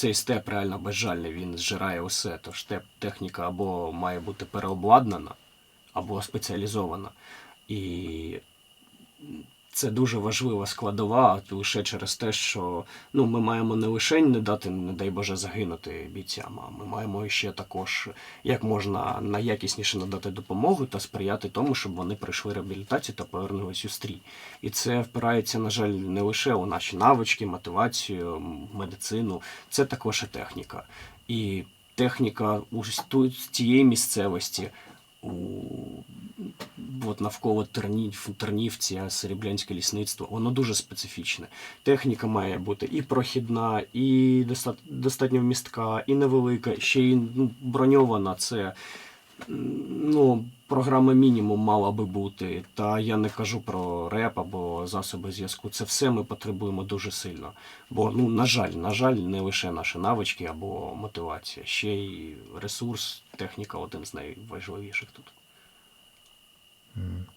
цей степ реально безжальний, він зжирає усе. Тож теп техніка або має бути переобладнана, або спеціалізована. І це дуже важлива складова лише через те, що ну, ми маємо не лише не дати, не дай Боже, загинути бійцям, а ми маємо ще також як можна найякісніше надати допомогу та сприяти тому, щоб вони пройшли реабілітацію та повернулись у стрій. І це впирається, на жаль, не лише у наші навички, мотивацію, медицину, це також і техніка. І техніка у цієї місцевості. У от навколо Тернів, Тернівці, Серебрянське лісництво, воно дуже специфічне. Техніка має бути і прохідна, і достатньо вмістка, і невелика, ще й ну, броньована. Це ну, програма мінімум мала би бути. Та я не кажу про реп або засоби зв'язку. Це все ми потребуємо дуже сильно. Бо, ну, на жаль, на жаль, не лише наші навички або мотивація, ще й ресурс, техніка один з найважливіших тут.